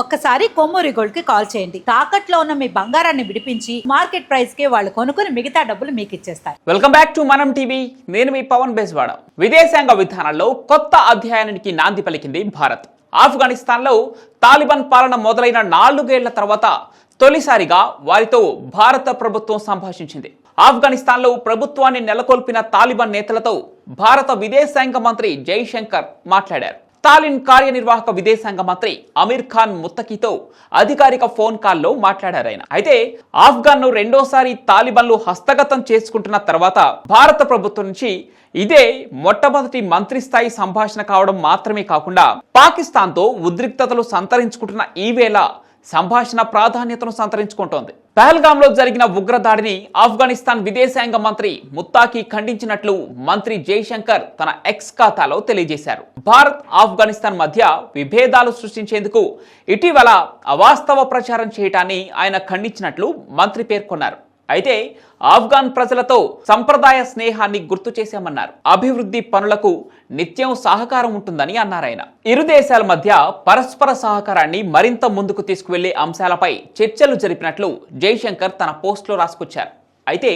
ఒక్కసారి కొమ్మూరి గోల్డ్కి కాల్ చేయండి. తాకట్లో ఉన్న మీ బంగారాన్ని విడిపించి మార్కెట్ ప్రైస్కి వాళ్ళు కొనుక్కుని మిగతా డబ్బులు మీకు ఇచ్చేస్తారు. Welcome back to Manam TV. నేను మీ పవన్ బేస్వాడ విదేశాంగ విధానంలో కొత్త అధ్యయనానికి నాంది పలికింది భారత్. ఆఫ్ఘనిస్తాన్లో తాలిబాన్ పాలన మొదలైన నాలుగేళ్ళ తర్వాత తొలిసారిగా వారితో భారత ప్రభుత్వం సంభాషించింది. ఆఫ్ఘనిస్తాన్లో ప్రభుత్వాన్ని నెలకొల్పిన తాలిబాన్ నేతలతో భారత విదేశాంగ మంత్రి జైశంకర్ మాట్లాడారు. తాలిన్ కార్యనిర్వాహక విదేశాంగ మంత్రి అమీర్ ఖాన్ ముత్తకితో అధికారిక ఫోన్ కాల్లో మాట్లాడారు ఆయన. అయితే ఆఫ్ఘన్ను రెండోసారి తాలిబన్లు హస్తగతం చేసుకుంటున్న తర్వాత భారత ప్రభుత్వం నుంచి ఇదే మొట్టమొదటి మంత్రి స్థాయి సంభాషణ కావడం మాత్రమే కాకుండా పాకిస్తాన్తో ఉద్రిక్తతలు సంతరించుకుంటున్న ఈ వేళ సంభాషణ ప్రాధాన్యతను సంతరించుకుంటోంది. పహల్గామ్లో జరిగిన ఉగ్రదాడిని ఆఫ్ఘనిస్తాన్ విదేశాంగ మంత్రి ముత్తాకి ఖండించినట్లు మంత్రి జైశంకర్ తన ఎక్స్ ఖాతాలో తెలియజేశారు. భారత్ ఆఫ్ఘనిస్తాన్ మధ్య విభేదాలు సృష్టించేందుకు ఇటీవల అవాస్తవ ప్రచారం చేయటాన్ని ఆయన ఖండించినట్లు మంత్రి పేర్కొన్నారు. అయితే ఆఫ్ఘాన్ ప్రజలతో సంప్రదాయ స్నేహాన్ని గుర్తు చేశామన్నారు. అభివృద్ధి పనులకు నిత్యం సహకారం ఉంటుందని అన్నారాయన ఇరు దేశాల మధ్య పరస్పర సహకారాన్ని మరింత ముందుకు తీసుకువెళ్ళే అంశాలపై చర్చలు జరిపినట్లు జైశంకర్ తన పోస్టులో రాసుకొచ్చారు. అయితే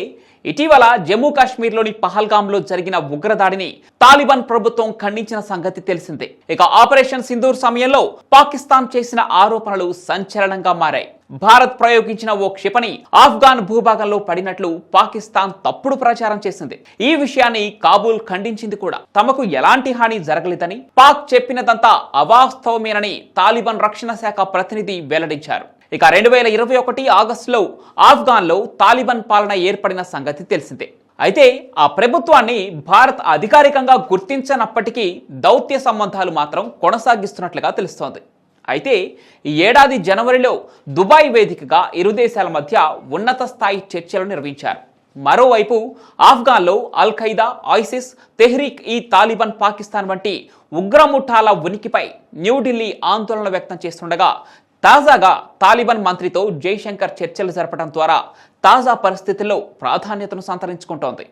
ఇటీవల జమ్మూ కాశ్మీర్లోని పహల్గాంలో జరిగిన ఉగ్రదాడిని తాలిబాన్ ప్రభుత్వం ఖండించిన సంగతి తెలిసిందే. ఇక ఆపరేషన్ సింధూర్ సమయంలో పాకిస్తాన్ చేసిన ఆరోపణలు సంచలనంగా మారాయి. భారత్ ప్రయోగించిన ఓ క్షిపణి ఆఫ్ఘాన్ భూభాగంలో పడినట్లు పాకిస్తాన్ తప్పుడు ప్రచారం చేసింది. ఈ విషయాన్ని కాబూల్ ఖండించింది కూడా. తమకు ఎలాంటి హాని జరగలేదని పాక్ చెప్పినదంతా అవాస్తవమేనని తాలిబాన్ రక్షణ శాఖ ప్రతినిధి వెల్లడించారు. ఇక రెండు వేల ఇరవై ఒకటి ఆగస్టులో ఆఫ్ఘాన్లో తాలిబాన్ పాలన ఏర్పడిన సంగతి తెలిసిందే. అయితే ఆ ప్రభుత్వాన్ని భారత్ అధికారికంగా గుర్తించనప్పటికీ దౌత్య సంబంధాలు మాత్రం కొనసాగిస్తున్నట్లుగా తెలుస్తోంది. అయితే ఈ ఏడాది జనవరిలో దుబాయ్ వేదికగా ఇరు దేశాల మధ్య ఉన్నత స్థాయి చర్చలు నిర్వహించారు. మరోవైపు ఆఫ్ఘాన్లో Al Qaeda ISIS Tehreek e Taliban Pakistan వంటి ఉగ్రముఠాల ఉనికిపై న్యూఢిల్లీ ఆందోళన వ్యక్తం చేస్తుండగా తాజాగా తాలిబాన్ మంత్రితో జైశంకర్ చర్చలు జరపడం ద్వారా తాజా పరిస్థితుల్లో ప్రాధాన్యతను సంతరించుకుంటోంది.